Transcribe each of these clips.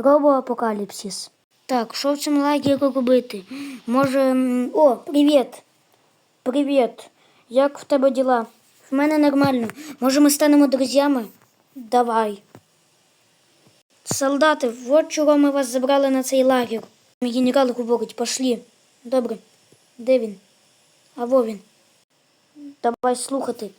робоапокаліпсис. Так, що в цьому лагері робити? Може. О, привіт! Привіт! Як в тебе діла? В мене нормально. Може, ми станемо друзями? Давай. Солдати, от чого ми вас забрали на цей лагер. Генерал говорить, пошлі. Добре. Де він? А во він. Давай слухати.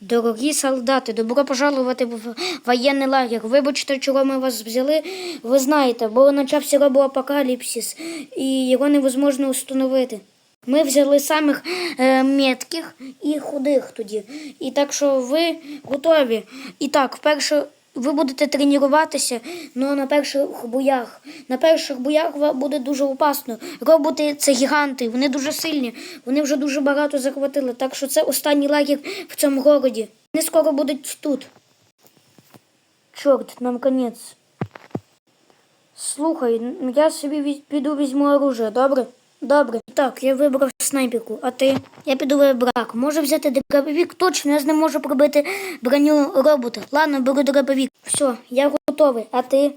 Дорогі солдати, добро пожалувати в воєнний лагер. Вибачте, чого ми вас взяли. Ви знаєте, бо почався робоапокаліпсис, і його невозможно встановити. Ми взяли самих е, метких і худих тоді. І так що ви готові. І так, вперше ви будете тренуватися, але на перших боях. На перших боях вам буде дуже опасно. Роботи це гіганти, вони дуже сильні, вони вже дуже багато захватили. Так що це останній лагер в цьому городі. Вони скоро будуть тут. Чорт, нам конець. Слухай, я собі піду візьму оружие, добре? Добре. Так, я вибрав снайперку, а ти? Я піду вибрак. Можу взяти дробовик? Точно, я з ним можу пробити броню робота. Ладно, беру дробовик. Все, я готовий, а ти?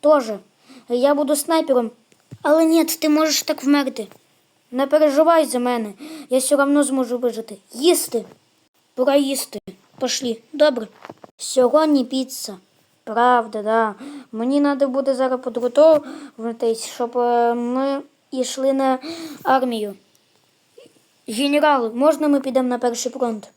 Тоже. Я буду снайпером. Але ні, ти можеш так вмерти. Не переживай за мене. Я все одно зможу вижити. Їсти. Пора їсти. Пошлі. Добре. Сьогодні піца. Правда, да. Мені треба буде зараз підготовитись, щоб е, ми йшли на армію. Генерал, можна ми підемо на перший фронт?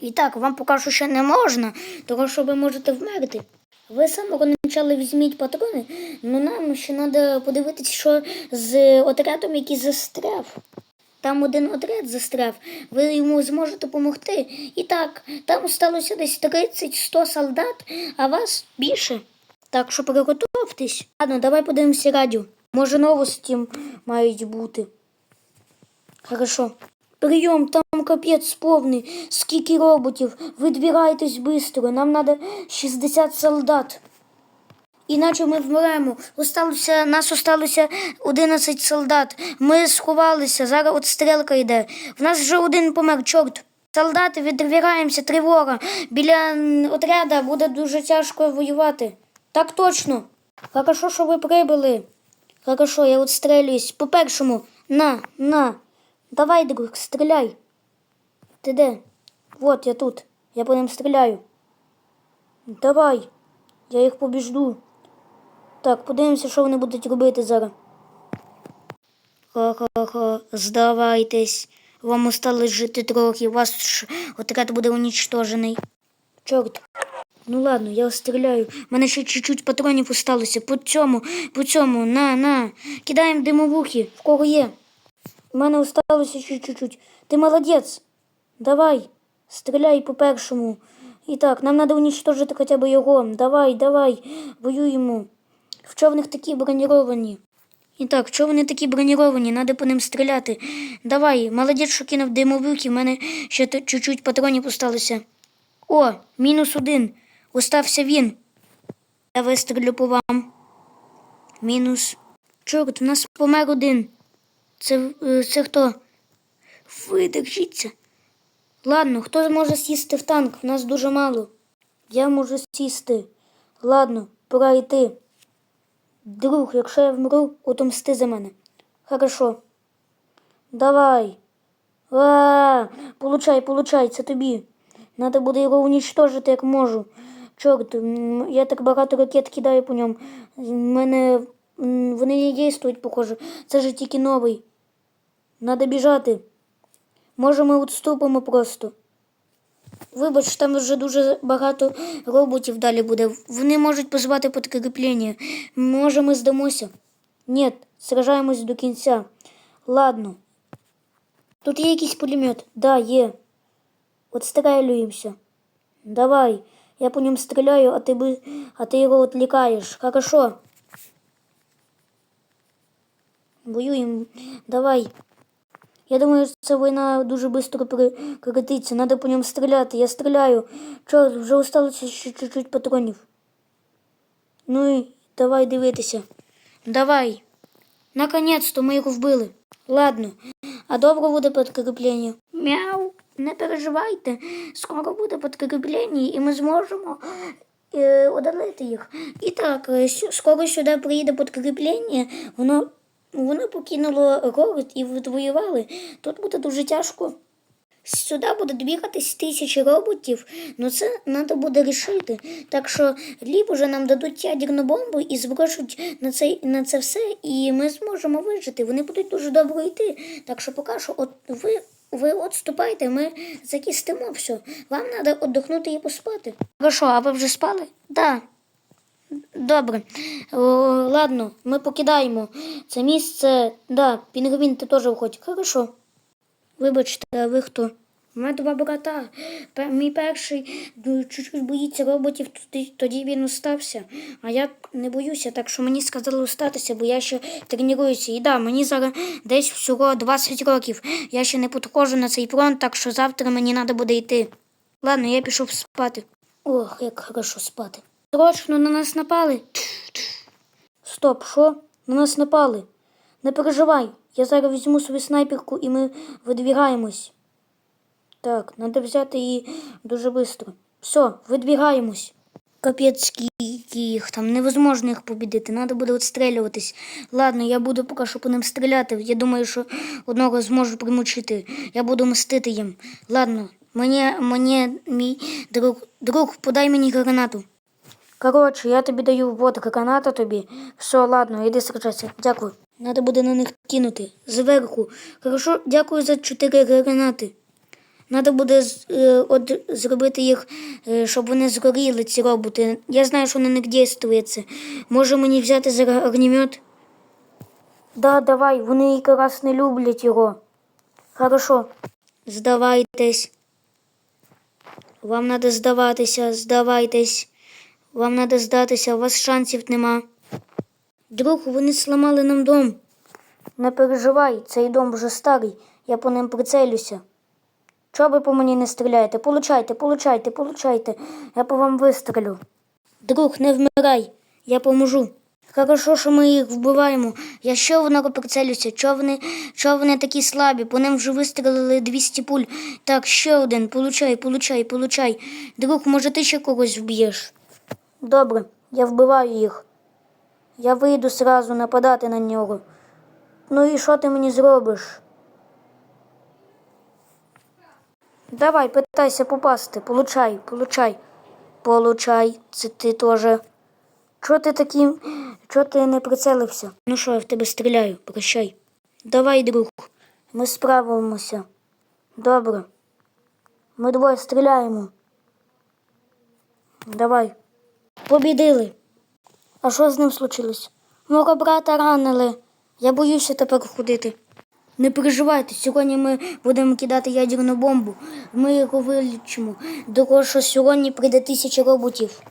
І так, вам поки що не можна, тому що ви можете вмерти. Ви самого почали візьміть патрони, але нам ще треба подивитися, що з отрядом, який застряв. Там один отряд застряв, ви йому зможете допомогти. І так, там сталося десь 30-100 солдат, а вас більше. Так що приготовтесь. Ладно, давай подивимося радіо. Може, новості мають бути. Хорошо. Прийом, там капець повний. Скільки роботів. Видвігайтесь швидко. Нам треба 60 солдат. Іначе ми вмремо. Осталося, нас осталося 11 солдат. Ми сховалися. Зараз от стрілка йде. В нас вже один помер, чорт. Солдати, відвігаємося, тривога. Біля отряда буде дуже тяжко воювати. Так точно. Хорошо, що ви прибули. Хорошо, я от стрелююсь. По першому. На, на. Давай, друг, стріляй. Ти де? Вот я тут. Я по ним стріляю. Давай. Я їх побіжду. Так, подивимося, що вони будуть робити зараз. Хо-хо-хо, здавайтесь. Вам осталось жити трохи, ж отряд буде унічтожений. Чорт. Ну ладно, я стріляю. У мене ще чуть-чуть патронів осталося. По цьому, по цьому, на, на. Кидаємо димовухи. В кого є? У мене осталося чуть-чуть. Ти молодець. Давай, стріляй по першому. І так, нам треба уничтожити хоча б його. Давай, давай, воюємо. В чого в них такі броніровані? І так, чого вони такі броніровані? Треба по ним стріляти. Давай, молодець, що кинув димовики, в мене ще чуть-чуть патронів осталося. О, мінус один. Остався він. Я вистрілю по вам. Мінус. Чорт, у нас помер один. Це, е, це хто? Ви держіться. Ладно, хто зможе сісти в танк? У нас дуже мало. Я можу сісти. Ладно, пора йти. Друг, якщо я вмру, отомсти за мене. Хорошо. Давай. А, получай, получай, це тобі. Надо буде його унічтожити, як можу. Чорт, я так багато ракет кидаю по ньому. Мене вони не дійствують, похоже. Це ж тільки новий. Надо біжати. Може, ми відступимо просто. Вибач, там вже дуже багато роботів далі буде. Вони можуть позвати підкріплення. Може, ми здамося? Ні, сражаємось до кінця. Ладно. Тут є якийсь пулемет? Да, є. Отстрелюємося. Давай. Я по ньому стріляю, а ти, би... а ти його відлікаєш. Хорошо. Воюємо. Давай. Я думаю, ця війна дуже швидко прекратиться. Надо по ньому стріляти. Я стріляю. Чорт, вже осталося ще чуть-чуть патронів. Ну і давай дивитися. Давай. Наконець-то ми його вбили. Ладно. А довго буде підкріплення? Мяу. Не переживайте. Скоро буде підкріплення, і ми зможемо е, одолити їх. І так, е, скоро сюди приїде підкріплення, воно, воно покинуло город і відвоювали. Тут буде дуже тяжко. Сюди будуть бігатись тисячі роботів, ну це треба буде рішити. Так що лібо вже нам дадуть ядерну бомбу і зброшуть на це, на це все, і ми зможемо вижити. Вони будуть дуже добре йти. Так що поки що, от ви, ви отступайте, ми закістимо все. Вам треба віддохнути і поспати. Хорошо, а ви вже спали? Так. Да. Добре. О, ладно, ми покидаємо це місце. Да, Пінгвін, ти теж виходь. Хорошо. Вибачте, а ви хто? У мене два брата. Мій перший ну, чуть-чуть боїться роботів, тоді він остався. А я не боюся, так що мені сказали остатися, бо я ще тренуюся. І да, мені зараз десь всього 20 років. Я ще не підходжу на цей фронт, так що завтра мені треба буде йти. Ладно, я пішов спати. Ох, як хорошо спати. Срочно на нас напали. Стоп, що? На нас напали. Не переживай, я зараз візьму свою снайперку і ми видвігаємось. Так, треба взяти її дуже швидко. Все, видвігаємось. Капець, скільки їх там, невозможно їх побідити, треба буде відстрілюватись. Ладно, я буду поки що по ним стріляти. Я думаю, що одного зможу примучити. Я буду мстити їм. Ладно, мені, мені мій друг, друг, подай мені гранату. Коротше, я тобі даю вот граната тобі. Все, ладно, іди сражайся. Дякую. Надо буде на них кинути. Зверху. Хорошо, дякую за чотири гранати. Надо буде е, от, зробити їх, е, щоб вони згоріли, ці роботи. Я знаю, що на них дійствує це. Може мені взяти зараз огнемет? Да, давай, вони якраз не люблять його. Хорошо. Здавайтесь. Вам треба здаватися, здавайтесь. Вам треба здатися, у вас шансів нема. Друг, вони сламали нам дом. Не переживай, цей дом вже старий, я по ним прицелюся. Чого ви по мені не стріляєте? Получайте, получайте, получайте. Я по вам вистрелю. Друг, не вмирай, я поможу. Хорошо, що ми їх вбиваємо. Я ще одного прицелюся. Чого вони, чого вони такі слабі? По ним вже вистрелили 200 пуль. Так, ще один. Получай, получай, получай. Друг, може ти ще когось вб'єш? Добре, я вбиваю їх. Я вийду зразу нападати на нього. Ну і що ти мені зробиш? Давай, питайся попасти. Получай, получай. Получай, це ти теж. Чого ти таким? Чого ти не прицелився? Ну що, я в тебе стріляю, прощай. Давай, друг, ми справимося. Добре. Ми двоє стріляємо. Давай. Побідили. А що з ним случилось? Мого брата ранили. Я боюся тепер ходити. Не переживайте, сьогодні ми будемо кидати ядерну бомбу. Ми його вилічимо. До того, що сьогодні прийде тисяча роботів.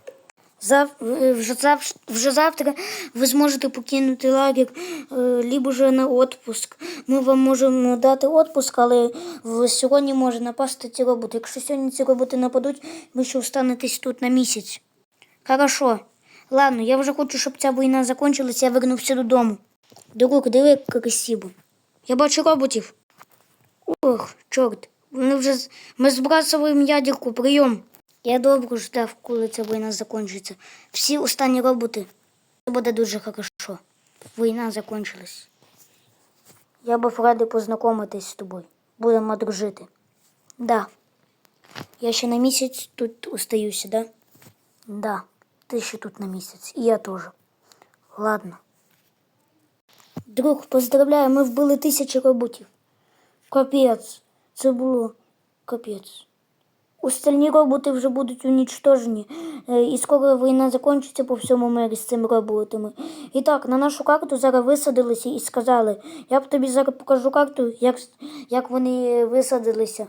Зав... е, Вже, зав... вже завтра ви зможете покинути лагерь, е, либо же на відпуск. Ми вам можемо дати відпуск, але сьогодні може напасти ці роботи. Якщо сьогодні ці роботи нападуть, ви ще останетесь тут на місяць. Хорошо. Ладно, я вже хочу, щоб ця війна закінчилася, я вернувся додому. Друг, диви, красиво. Я бачу роботів. Ох, чорт. Вони вже з- ми збрасуємо ядерку, прийом. Я довго ждав, коли ця війна закінчиться. Всі останні роботи. Це буде дуже хорошо. Війна закінчилась. Я був радий познайомитись з тобою. Будемо дружити. Да. Я ще на місяць тут остаюся, да? Да. Ти ще тут на місяць. І я теж. Ладно. Друг, поздравляю, ми вбили тисячі роботів. Капець, це було капець. Остальні роботи вже будуть унічтожені, е, і скоро війна закінчиться по всьому мирі з цими роботами. І так, на нашу карту зараз висадилися і сказали, я б тобі зараз покажу карту, як, як вони висадилися.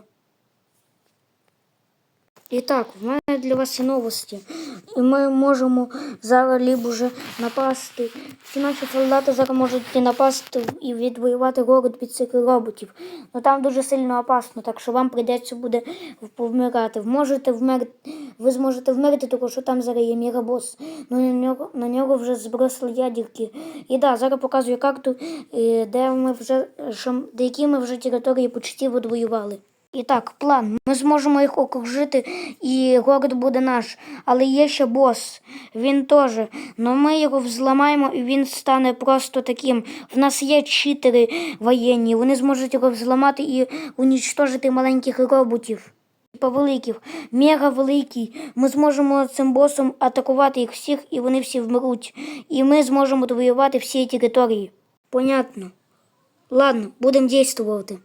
І так, в мене для вас є новості. І ми можемо зараз вже напасти. Всі наші солдати зараз можуть і напасти і відвоювати город від цих роботів. Ну там дуже сильно опасно, так що вам прийдеться буде повмирати. Можете вмерти, ви зможете вмерти, тому що там зараз є мірабос. Ну на нього, на нього вже збросили ядерки. І да, зараз показую карту, е, де ми вже де які ми вже території почти відвоювали. І так, план. Ми зможемо їх окружити, і город буде наш. Але є ще бос. Він теж. Ну ми його взламаємо, і він стане просто таким. В нас є читери воєнні. Вони зможуть його взламати і унічтожити маленьких роботів. Типа великих, мега великий. Ми зможемо цим босом атакувати їх всіх, і вони всі вмруть. І ми зможемо довоювати всі території. Понятно. Ладно, будемо дійствувати.